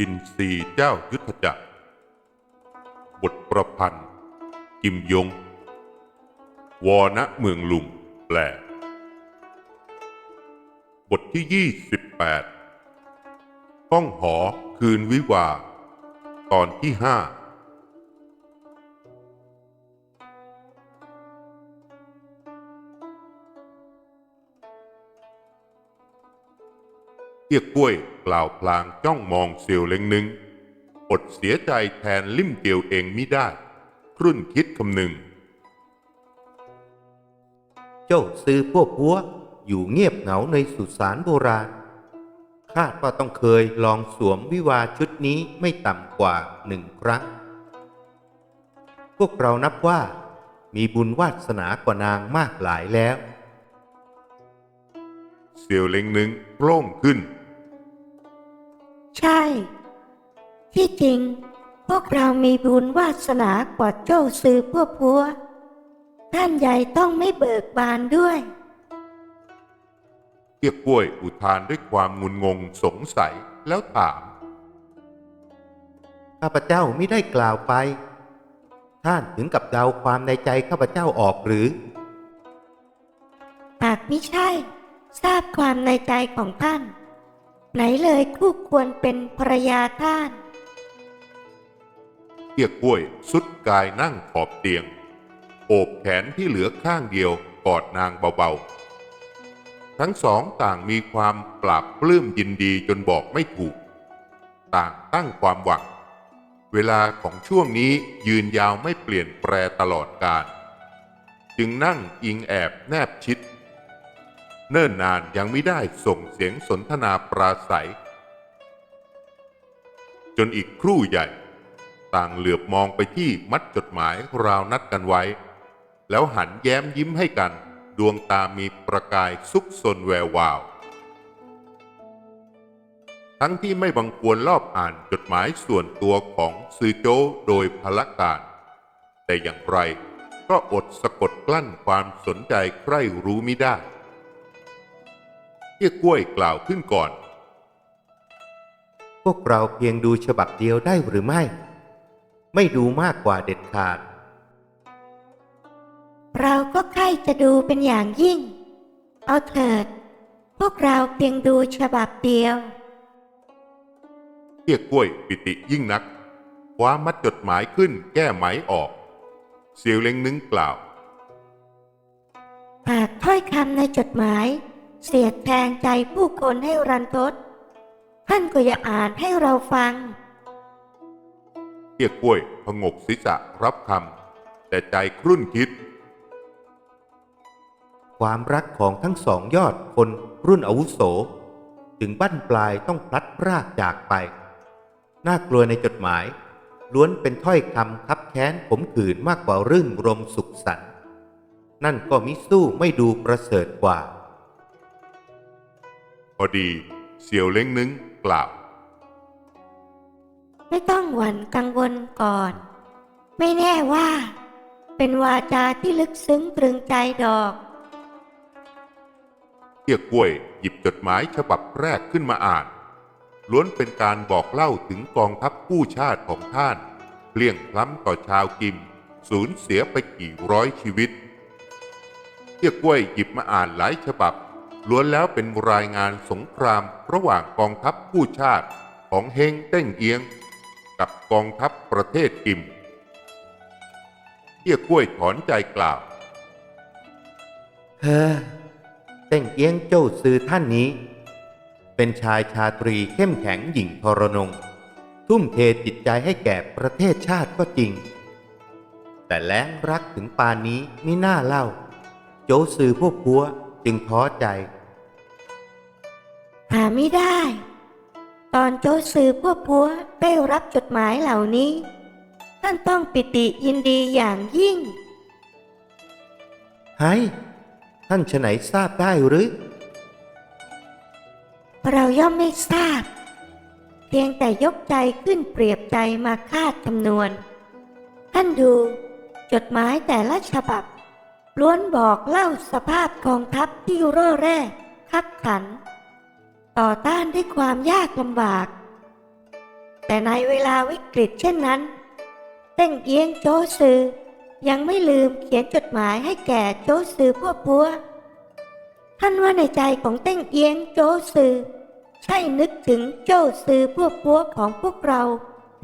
อินทรีเจ้ายุทธจักร บทประพันธ์ กิมยง วอณเมืองลุงแปล บทที่ 28ห้องหอ คืนวิวา ตอนที่ห้าเกียกกล้วยกล่าวพลางจ้องมองเสียวเล็งหนึ่งอดเสียใจแทนลิ่มเตียวเองมิได้ ครุ่นคิดคำหนึ่ง เจ้าซื้อพวกพัวอยู่เงียบเหงาในสุสานโบราณ คาดว่าต้องเคยลองสวมวิวาห์ชุดนี้ไม่ต่ำกว่าหนึ่งครั้ง พวกเรานับว่า มีบุญวาสนากว่านางมากหลายแล้ว เสียวเล็งหนึ่งโปร่งขึ้น ใช่ ที่จริง พวกเรามีบุญวาสนากว่าเจ้าซื้อพวกพัวท่านใหญ่ต้องไม่เบิกบานด้วย เกียกกล้วยอุทานด้วยความงุนงงสงสัยแล้วถาม ข้าพเจ้าไม่ได้กล่าวไป ท่านถึงกับเดาความในใจข้าพเจ้าออกหรือ หากไม่ใช่ ทราบความในใจของท่าน ไหนเลยคู่ควรเป็นภรรยาท่านเกียกกล้วยสุดกายนั่งขอบเตียง โอบแขนที่เหลือข้างเดียวกอดนางเบาๆ ทั้งสองต่างมีความปราบปลื้มยินดีจนบอกไม่ถูก ต่างตั้งความหวัง เวลาของช่วงนี้ยืนยาวไม่เปลี่ยนแปรตลอดกาลจึงนั่งอิงแอบแนบชิด เนิ่นนานยังไม่ได้ส่งเสียงสนทนาปราศัย จนอีกครู่ใหญ่ ต่างเหลือบมองไปที่มัดจดหมายราวนัดกันไว้ แล้วหันแย้มยิ้มให้กัน ดวงตามีประกายซุกซนแวววาว ทั้งที่ไม่บังควรรอบอ่านจดหมายส่วนตัวของซือโจโดยพละการ แต่อย่างไรก็อดสะกดกลั้นความสนใจใคร่รู้มิได้เกี้ยกล้วยกล่าวขึ้นก่อน พวกเราเพียงดูฉบับเดียวได้หรือไม่ ไม่ดูมากกว่าเด็ดขาด เราก็ใคร่จะดูเป็นอย่างยิ่ง เอาเถิด พวกเราเพียงดูฉบับเดียวเกียกกล้วยปิติยิ่งนักคว้ามัดจดหมายขึ้นแก้ไหมออก เสียวเล็งนึงกล่าว หากถ้อยคำในจดหมาย เสียดแทงใจผู้คนให้รันทด ท่านก็อย่าอ่านให้เราฟังเกียกกล้วยพงกศีรษะรับคำแต่ใจครุ่นคิด ความรักของทั้งสองยอดคนรุ่นอาวุโส ถึงบั้นปลายต้องพลัดพรากจากไป น่ากลัวในจดหมาย ล้วนเป็นถ้อยคำคับแค้นขมขื่นมากกว่ารื่นรมสุขสันต์นั่นก็มิสู้ไม่ดูประเสริฐกว่า พอดีเสียวเล้งนึงกล่าว ไม่ต้องหวั่นกังวลก่อน ไม่แน่ว่า เป็นวาจาที่ลึกซึ้งตรึงใจดอก เกียกกล้วยหยิบจดหมายฉบับแรกขึ้นมาอ่าน ล้วนเป็นการบอกเล่าถึงกองทัพกู้ชาติของท่านเปลี่ยงพล้ำต่อชาวกิม สูญเสียไปกี่ร้อยชีวิตเกียกกล้วยหยิบมาอ่านหลายฉบับ ล้วนแล้วเป็นรายงานสงครามระหว่างกองทัพกู้ชาติของเฮงเต้งเอียง กับกองทัพประเทศกิมเกียกกล้วยถอนใจกล่าว เฮ้ เต้งเอี้ยงเจ้าซือท่านนี้ เป็นชายชาตรีเข้มแข็งหยิ่งทรนง ทุ่มเทจิตใจให้แก่ประเทศชาติก็จริง แต่แล้งรักถึงปานนี้ไม่น่าเล่า โจซือพวกพัวจึงท้อใจ หาไม่ได้ ตอนโจสือพวกพัวได้รับจดหมายเหล่านี้ ท่านต้องปิติยินดีอย่างยิ่งไห้ ท่านฉไหนทราบได้หรือ เราย่อมไม่ทราบ เพียงแต่ยกใจขึ้นเปรียบใจมาคาดคำนวณ ท่านดูจดหมายแต่ละฉบับ ล้วนบอกเล่าสภาพกองทัพที่ร่อแร่คับขัน ต่อต้านด้วยความยากลำบาก แต่ในเวลาวิกฤตเช่นนั้น เต้งเอียงโจซือ ยังไม่ลืมเขียนจดหมายให้แก่โจซือพวกปัว ท่านว่าในใจของเต้งเอียงโจซือใช่นึกถึงโจซือพวกปัวของพวกเรา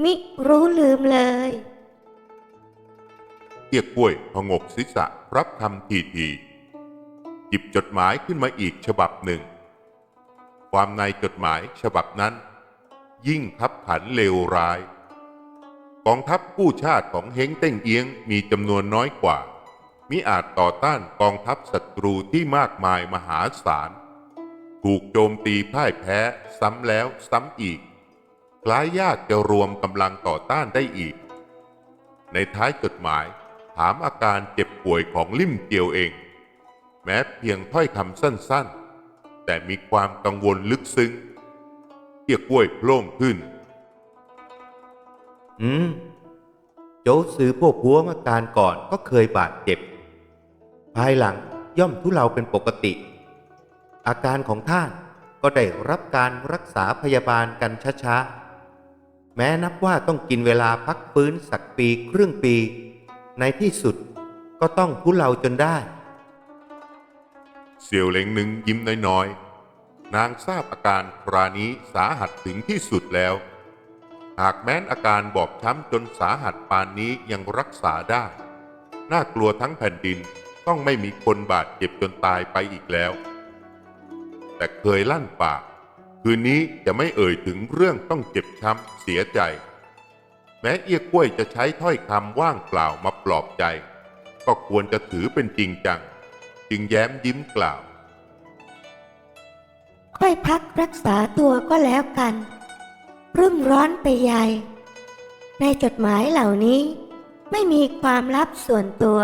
มิรู้ลืมเลยเกียกล้วยพงกศีรษะรับคำทีทีหยิบจดหมายขึ้นมาอีกฉบับหนึ่ง ความในจดหมายฉบับนั้น ยิ่งทับขันเลวร้าย กองทัพกู้ชาติของเฮงเต้งเอียงมีจำนวนน้อยกว่า มิอาจต่อต้านกองทัพศัตรูที่มากมายมหาศาล ถูกโจมตีพ่ายแพ้ซ้ำแล้วซ้ำอีก คล้ายยากจะรวมกำลังต่อต้านได้อีก ในท้ายจดหมายถามอาการเจ็บป่วยของลิ่มเจียวเอง แม้เพียงถ้อยคำสั้นๆ แต่มีความกังวลลึกซึ้งเกียกล้วยโพล่งขึ้น อืมโจซื้อพวกพัวมื่อการก่อนก็เคยบาดเจ็บ ภายหลังย่อมทุเลาเป็นปกติ อาการของท่านก็ได้รับการรักษาพยาบาลกันช้าๆ แม้นับว่าต้องกินเวลาพักฟื้นสักปีครึ่งปี ในที่สุดก็ต้องทุเลาจนได้ เสี่ยวเหลงหนึ่งยิ้มน้อยๆ นางทราบอาการครานี้สาหัสถึงที่สุดแล้ว หากแม้นอาการบอบช้ำจนสาหัสปานนี้ยังรักษาได้ น่ากลัวทั้งแผ่นดินต้องไม่มีคนบาดเจ็บจนตายไปอีกแล้ว แต่เคยลั่นปาก คืนนี้จะไม่เอ่ยถึงเรื่องต้องเจ็บช้ำเสียใจ แม้เอี้ยกล้วยจะใช้ถ้อยคำว่างเปล่ามาปลอบใจ ก็ควรจะถือเป็นจริงจัง จึงแย้มยิ้มกล่าว ค่อยพักรักษาตัวก็แล้วกัน รุ่มร้อนไปใหญ่ ในจดหมายเหล่านี้ ไม่มีความลับส่วนตัว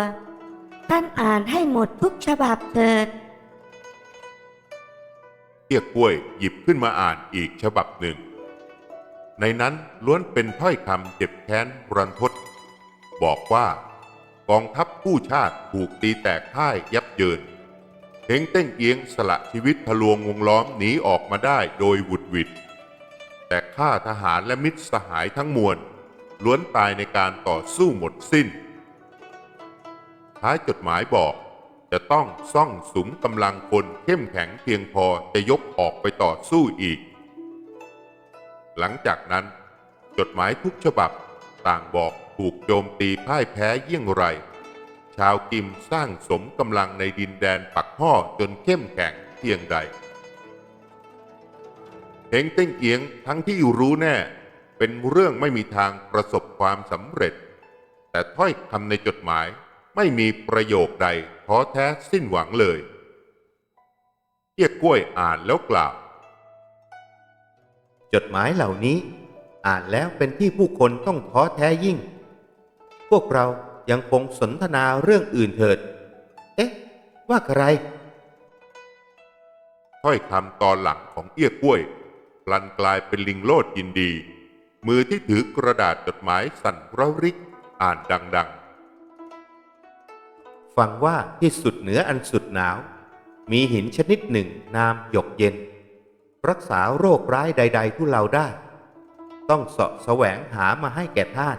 ท่านอ่านให้หมดทุกฉบับเถิด เอี้ยกล้วยหยิบขึ้นมาอ่านอีกฉบับหนึ่ง ในนั้นล้วนเป็นถ้อยคำเจ็บแค้นรันทด บอกว่ากองทัพกู้ชาติถูกตีแตกพ่ายยับเยินเฮงเต้งเอียงสละชีวิตทะลวงวงล้อมหนีออกมาได้โดยหวุดหวิด แต่ข้าทหารและมิตรสหายทั้งมวล ล้วนตายในการต่อสู้หมดสิ้น ท้ายจดหมายบอกจะต้องซ่องสุมกำลังคนเข้มแข็งเพียงพอจะยกออกไปต่อสู้อีก หลังจากนั้น จดหมายทุกฉบับต่างบอกถูกโจมตีพ่ายแพ้เยี่ยงไร ชาวกิมสร้างสมกำลังในดินแดนปักห่อจนเข้มแข็งเพียงใด เฮงเต้งเอียงทั้งที่รู้แน่ เป็นเรื่องไม่มีทางประสบความสำเร็จ แต่ถ้อยคำในจดหมายไม่มีประโยคใดท้อแท้สิ้นหวังเลยเกียกกล้วยอ่านแล้วกล่าว จดหมายเหล่านี้ อ่านแล้วเป็นที่ผู้คนต้องท้อแท้ยิ่ง พวกเรายังคงสนทนาเรื่องอื่นเถิด เอ๊ะ ว่าใครถ้อยคำตอนหลังของเอี้ยกล้วยพ ลันกลายเป็นลิงโลดยินดี มือที่ถือกระดาษจดหมายสั่นระริก อ่านดังๆ ฟังว่าที่สุดเหนืออันสุดหนาว มีหินชนิดหนึ่งนามหยกเย็น รักษาโรคร้ายใด ๆ ทุเราได้ ต้องเสาะแสวงหามาให้แก่ท่าน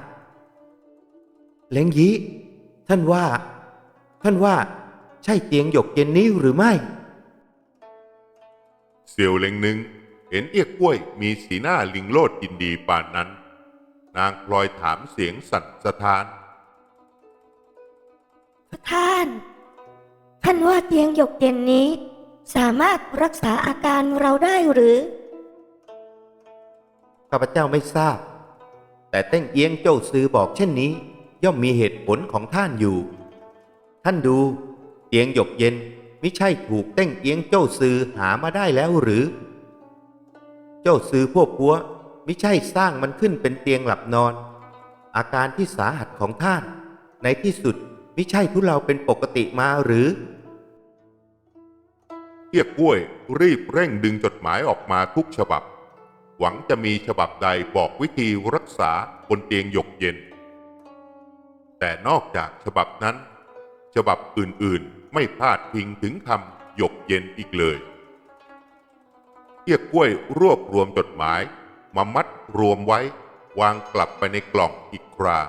เล้งยี้ท่านว่า ท่านว่า ใช่เตียงหยกเย็นนี้หรือไม่ เสี่ยวเล็งหนึ่ง เห็นเอี้ยกล้วยมีสีหน้าลิงโลดยินดีปานนั้น นางพลอยถามเสียงสั่นสะท้านท่าน ท่านว่าเตียงหยกเย็นนี้ สามารถรักษาอาการเราได้หรือ ข้าพเจ้าไม่ทราบ แต่เต้งเอียงเจ้าซือบอกเช่นนี้ ย่อมมีเหตุผลของท่านอยู่ ท่านดูเตียงหยกเย็นมิใช่ถูกเต้งเอียงเจ้าซือหามาได้แล้วหรือ เจ้าซื้อพวกพัวมิใช่สร้างมันขึ้นเป็นเตียงหลับนอน อาการที่สาหัสของท่าน ในที่สุดมิใช่ทุเราเป็นปกติมาหรือเอี้ยกล้วยรีบเร่งดึงจดหมายออกมาทุกฉบับ หวังจะมีฉบับใดบอกวิธีรักษาบนเตียงหยกเย็น แต่นอกจากฉบับนั้น ฉบับอื่นๆไม่พลาดพิงถึงคำหยกเย็นอีกเลย เอี้ยกล้วยรวบรวมจดหมาย มามัดรวมไว้ วางกลับไปในกล่องอีกครา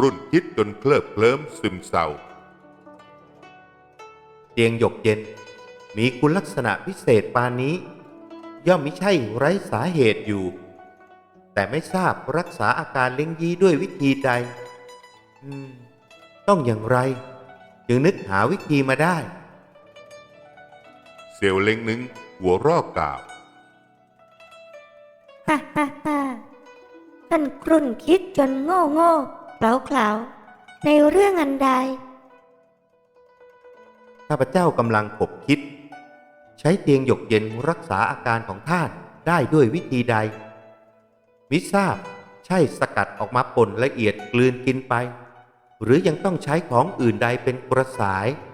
รุ่นคิดจนเคลิบเคลิ้มซึมเศร้าเตียงหยกเย็น มีคุณลักษณะพิเศษปานนี้ ย่อมไม่ใช่ไร้สาเหตุอยู่ แต่ไม่ทราบรักษาอาการเล้งยี้ด้วยวิธีใดต้องอย่างไร จึงนึกหาวิธีมาได้เซียวเล้งนึง หัวเรอกกล่าวฮ่าฮ่าฮ่าท่านครุ่นคิดจนโง่โง่เขลาเขลาในเรื่องอันใด ข้าพเจ้ากำลังขบคิด ใช้เตียงหยกเย็นรักษาอาการของท่านได้ด้วยวิธีใด มิทราบใช่สกัดออกมาป่นละเอียดกลืนกินไป หรือยังต้องใช้ของอื่นใดเป็นกระสายเ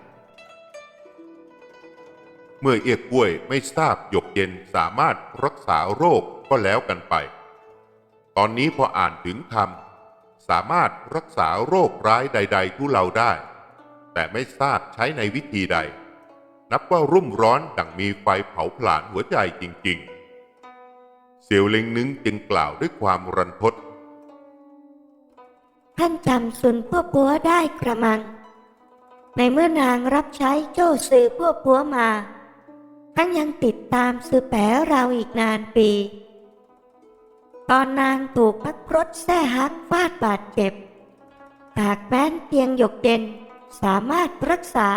มื่อเอี้ยกล้วยไม่ทราบหยกเย็นสามารถรักษาโรคก็แล้วกันไป ตอนนี้พออ่านถึงคำสามารถรักษาโรคร้ายใด ๆ ทุเราได้ แต่ไม่ทราบใช้ในวิธีใด นับว่ารุ่มร้อนดังมีไฟเผาผลาญหัวใจจริง ๆ เสียวเล็งนึงจึงกล่าวด้วยความรันทด ท่านจำสุนพวกปัวได้กระมังในเมื่อนางรับใช้โจ้ซื้อพวกปัวมา ท่านยังติดตามซื้อแปะเราอีกนานปี ตอนนางถูกพักรถแท้ฮักฟาดบาดเจ็บหากแม้นเพียงหยกเย็นสามารถรักษา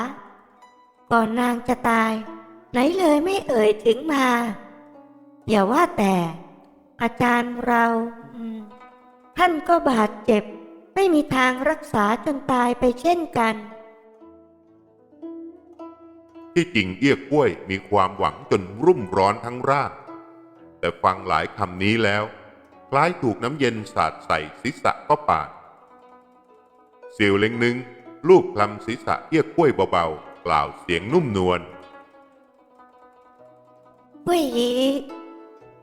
ก่อนนางจะตาย ไหนเลยไม่เอ่ยถึงมา อย่าว่าแต่ อาจารย์เราท่านก็บาดเจ็บ ไม่มีทางรักษาจนตายไปเช่นกัน ที่จริงเอี้ยกล้วยมีความหวังจนรุ่มร้อนทั้งร่าง แต่ฟังหลายคำนี้แล้ว คล้ายถูกน้ำเย็นสาดใส่ศีรษะก็ปาดเสียวเล็งนึงลูบคลำศีรษะเอี้ยกล้วยเบาๆ กล่าวเสียงนุ่มนวลเว้ยอี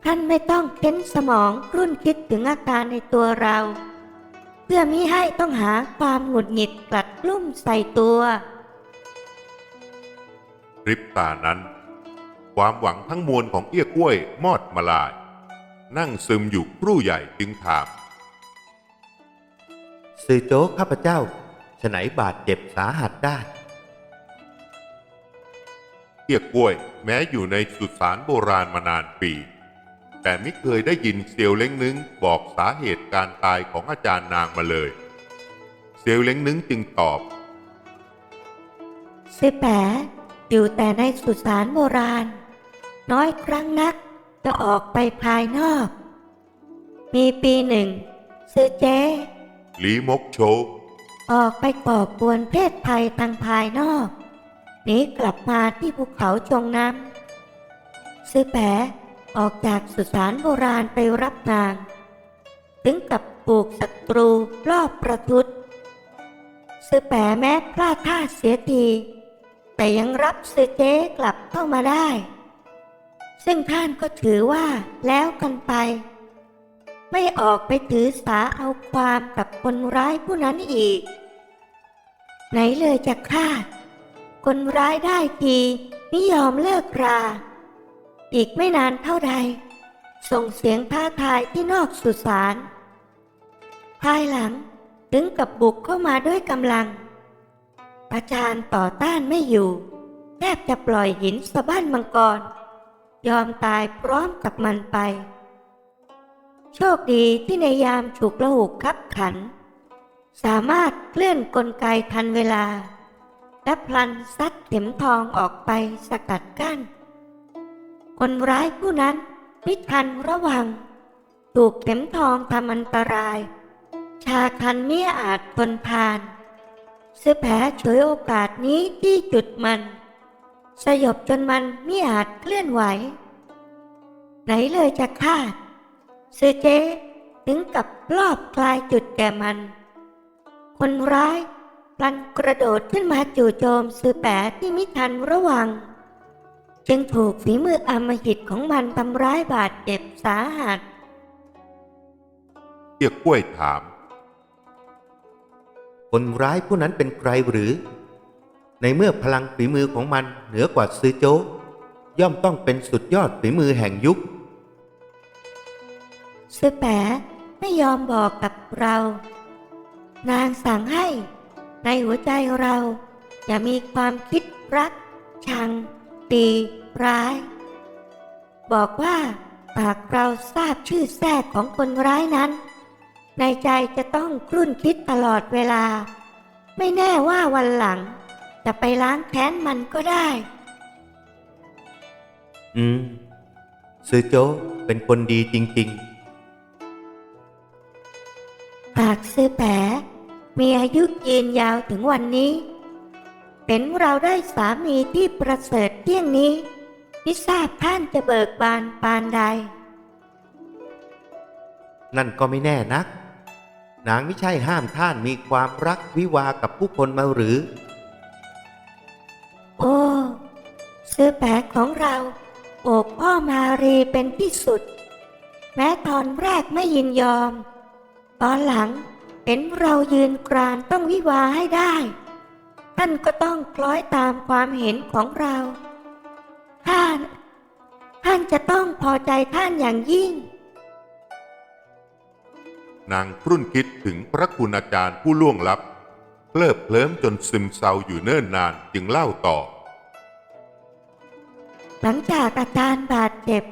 ท่านไม่ต้องเค้นสมองรุ่นคิดถึงอาการในตัวเรา เพื่อมิให้ต้องหาความหงุดหงิดกลัดกลุ้มใส่ตัว ริบตานั้น ความหวังทั้งมวลของเอี้ยกล้วยมอดมาลาย นั่งซึมอยู่ครู่ใหญ่จึงถามสื่อโจ๊กข้าพเจ้าฉไหนบาดเจ็บสาหัสได้ เอี้ยกล้วยแม้อยู่ในสุสานโบราณมานานปี แต่ไม่เคยได้ยินเซียวเล้งนึงบอกสาเหตุการตายของอาจารย์นางมาเลย เซียวเล้งนึงจึงตอบสิแปะ อยู่แต่ในสุสานโบราณ น้อยครั้งนักจะออกไปภายนอก มีปีหนึ่งซื้อเจ๊หลีมกโชออกไปก่อกวนเพศภัยทางภายนอกหนีกลับมาที่ภูเขาจงน้ำซื้อแปะออกจากสุสานโบราณไปรับนาง ถึงกับปลูกศัตรูรอบประทุษซื้อแปะแม้พลาดท่าเสียที แต่ยังรับซื้อเจกลับเข้ามาได้ ซึ่งท่านก็ถือว่าแล้วกันไป ไม่ออกไปถือสาเอาความกับคนร้ายผู้นั้นอีก ไหนเลยจะคาคนร้ายได้ทีไม่ยอมเลิกรา อีกไม่นานเท่าใด ส่งเสียงท้าทายที่นอกสุสานภายหลังถึงกับบุกเข้ามาด้วยกำลัง อาจารย์ต่อต้านไม่อยู่ แทบจะปล่อยหินสะบั้นมังกร ยอมตายพร้อมกับมันไป โชคดีที่ในยามฉุกละหุกคับขัน สามารถเคลื่อนกลไกทันเวลา และพลันซัดเข็มทองออกไปสกัดกั้น คนร้ายผู้นั้นไม่ทันระวัง ถูกเข็มทองทำอันตราย ชาคันเมียอาจทนทาน เสื้อแผลฉวยโอกาสนี้ที่จุดมัน สยบจนมันไม่อาจเคลื่อนไหว ไหนเลยจะคาดเสือเจ๊ถึงกับรอบคลายจุดแก่มัน คนร้ายพลันกระโดดขึ้นมาจู่โจมสือแปะที่มิทันระวัง จึงถูกฝีมืออมหิตของมันทำร้ายบาดเจ็บสาหัสเอี้ยกล้วยถาม คนร้ายผู้นั้นเป็นใครหรือ ในเมื่อพลังฝีมือของมันเหนือกว่าซือโจกย่อมต้องเป็นสุดยอดฝีมือแห่งยุคซื้อแปไม่ยอมบอกกับเรา นางสั่งให้ในหัวใจเรา อย่ามีความคิดรัก ชัง ตี ร้าย บอกว่าหากเราทราบชื่อแท้ของคนร้ายนั้น ในใจจะต้องครุ่นคิดตลอดเวลา ไม่แน่ว่าวันหลัง จะไปล้างแค้นมันก็ได้ อืม ซือโจกเป็นคนดีจริงหากซื้อแผลมีอายุยืนยาวถึงวันนี้เป็นเราได้สามีที่ประเสริฐเที่ยงนี้ไม่ทราบท่านจะเบิกบานปานใดๆนั่นก็ไม่แน่นัก นางไม่ใช่ห้ามท่านมีความรักวิวากับผู้คนมาหรือ โอ้ซื้อแผลของเราโอบพ่อมารีเป็นที่สุด แม้ตอนแรกไม่ยินยอม ตอนหลังเห็นเรายืนกรานต้องวิวาให้ได้ ท่านก็ต้องคล้อยตามความเห็นของเรา ท่าน ท่านจะต้องพอใจท่านอย่างยิ่ง นางครุ่นคิดถึงพระคุณอาจารย์ผู้ล่วงลับเคลิบเคลิ้มจนซึมเศร้าอยู่เนิ่นนานจึงเล่าต่อ หลังจากอาจารย์บาดเจ็บ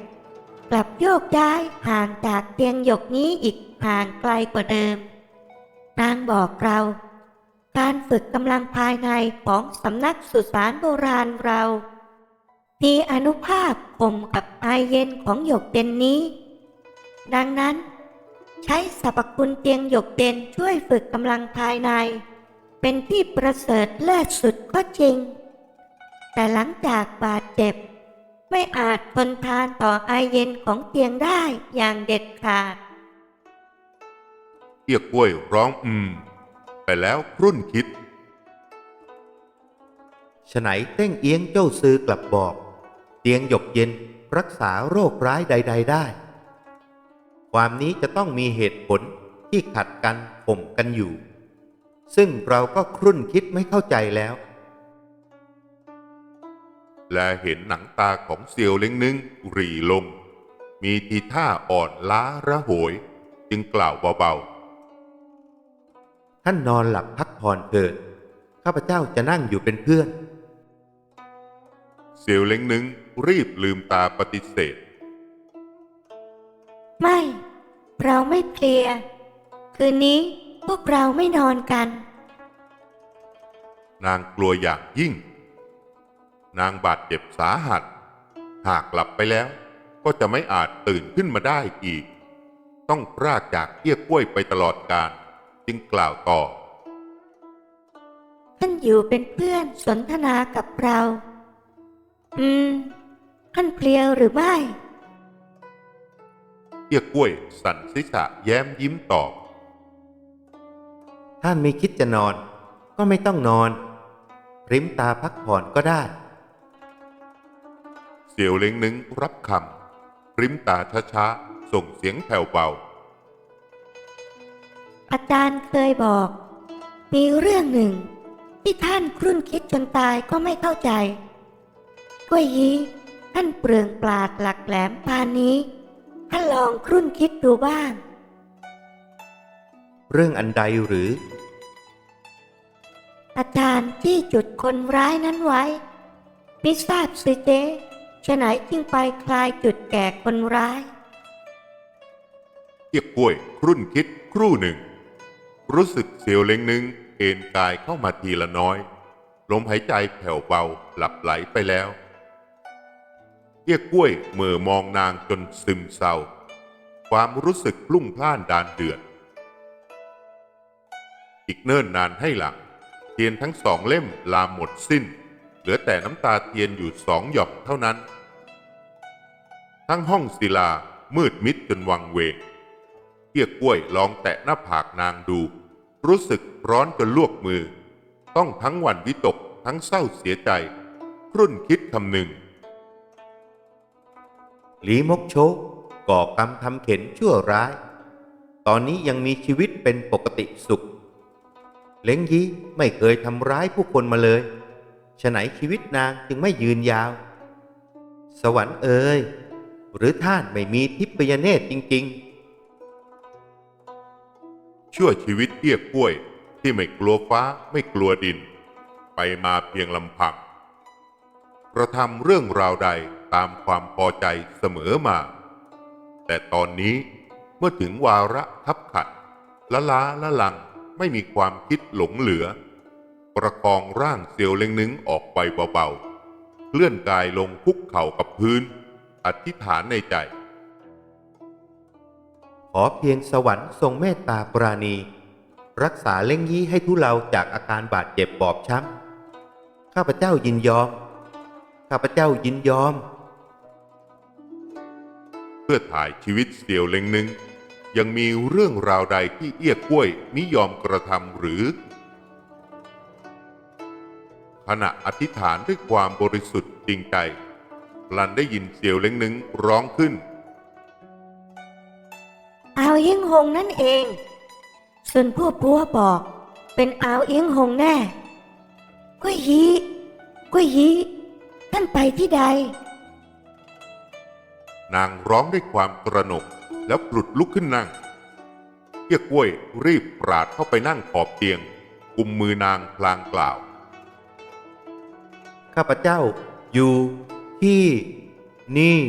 กลับโยกย้ายห่างจากเตียงหยกนี้อีกห่างไกลกว่าเดิม นางบอกเรา การฝึกกำลังภายในของสำนักสุสานโบราณเรา มีอนุภาพข่มกับไอเย็นของหยกเด่นนี้ ดังนั้น ใช้สรรพคุณเตียงหยกเด่นช่วยฝึกกำลังภายใน เป็นที่ประเสริฐเลิศสุดก็จริง แต่หลังจากบาดเจ็บ ไม่อาจทนทานต่อไอเย็นของเตียงได้อย่างเด็ดขาด เอี้ยกล้วยร้องอืม ไปแล้วครุ่นคิด ฉไหนเต้งเอียงเจ้าซือกลับบอก เตียงหยกเย็นรักษาโรคร้ายใด ๆ ได้ ความนี้จะต้องมีเหตุผลที่ขัดกันข่มกันอยู่ ซึ่งเราก็ครุ่นคิดไม่เข้าใจแล้ว และเห็นหนังตาของเซียวเล้งนึงหรีลง มีทีท่าอ่อนล้าระโหย จึงกล่าวเบาท่านนอนหลับพักผ่อนเถิด ข้าพเจ้าจะนั่งอยู่เป็นเพื่อนๆเซียวเล้งนึงรีบลืมตาปฏิเสธ ไม่ เราไม่เพลีย คืนนี้พวกเราไม่นอนกัน นางกลัวอย่างยิ่ง นางบาดเจ็บสาหัส หากหลับไปแล้ว ก็จะไม่อาจตื่นขึ้นมาได้อีก ต้องพรากจากเอี้ยกล้วยไปตลอดกาลจึงกล่าวต่อท่านอยู่เป็นเพื่อนสนทนากับเรา อืมท่านเพลียหรือไม่ เอี้ยกล้วยสั่นศีรษะแย้มยิ้มตอบ ท่านไม่คิดจะนอน ก็ไม่ต้องนอนพริมตาพักผ่อนก็ได้ เสี่ยวเล้งนึงรับคำปริมตาช้าๆ ส่งเสียงแผ่วเบา อาจารย์เคยบอก มีเรื่องหนึ่ง ที่ท่านครุ่นคิดจนตายก็ไม่เข้าใจกล้วยยีท่านเปลืองปราดหลักแหลมปานนี้ ท่านลองครุ่นคิดดูบ้าง เรื่องอันใดหรือ อาจารย์ที่จุดคนร้ายนั้นไว้ไม่ทราบสิเจฉะไหนจึงไปคลายจุดแก่คนร้ายเอี้ยกล้วยครุ่นคิดครู่หนึ่ง รู้สึกเสียวเล้งนึงเอนกายเข้ามาทีละน้อย ลมหายใจแผ่วเบาหลับไหลไปแล้ว เอี้ยกล้วยเมื่อมองนางจนซึมเศร้า ความรู้สึกพลุ่งพล่านดานเดือด อีกเนิ่นนานให้หลัง เทียนทั้งสองเล่มลามหมดสิ้น เหลือแต่น้ำตาเทียนอยู่สองหยอกเท่านั้น ทั้งห้องศิลามืดมิดจนวังเวงเกี้ยกล้วยลองแตะหน้าผากนางดู รู้สึกร้อนจนลวกมือ ต้องทั้งวันวิตกทั้งเศร้าเสียใจครุ่นคิดคำหนึ่ง หลีมกโชกก่อกรรมทำเข็นชั่วร้าย ตอนนี้ยังมีชีวิตเป็นปกติสุข เล้งยี้ไม่เคยทำร้ายผู้คนมาเลยฉะไหนชีวิตนางจึงไม่ยืนยาว สวรรค์เอ่ยหรือท่านไม่มีทิพยเนตรจริง ๆ ชั่วชีวิตเอี้ยกล้วยที่ไม่กลัวฟ้าไม่กลัวดิน ไปมาเพียงลำพังกระทำเรื่องราวใด ตามความพอใจเสมอมา แต่ตอนนี้เมื่อถึงวาระทับขัด ละล้าละลังไม่มีความคิดหลงเหลือ ประคองร่างเซียวเล็งนึงออกไปเบาๆ เคลื่อนกายลงคุกเข่ากับพื้น อธิษฐานในใจ ขอเพียงสวรรค์ทรงเมตตาปราณี รักษาเล่งยี่ให้ทุเลาจากอาการบาดเจ็บบอบช้ำ ข้าพเจ้ายินยอม ข้าพเจ้ายินยอม เพื่อถ่ายชีวิตเสี่ยวเล็งหนึ่งยังมีเรื่องราวใดที่เอี้ยกล้วยนิยอมกระทำหรือ ขณะอธิษฐานด้วยความบริสุทธิ์จริงใจพลันได้ยินเสี่ยวเล็งหนึ่งร้องขึ้น อาวเอียงหงนั่นเอง ส่วนพวกพัวบอก เป็นอาวเอียงหงแน่กุ้ยยีกุ้ยยีท่านไปที่ใด นางร้องด้วยความตระหนกแล้วปลุดลุกขึ้นนั่งเอี้ยกล้วยรีบปราดเข้าไปนั่งขอบเตียงกุมมือนางพลางกล่าว ข้าพเจ้าอยู่ที่นี่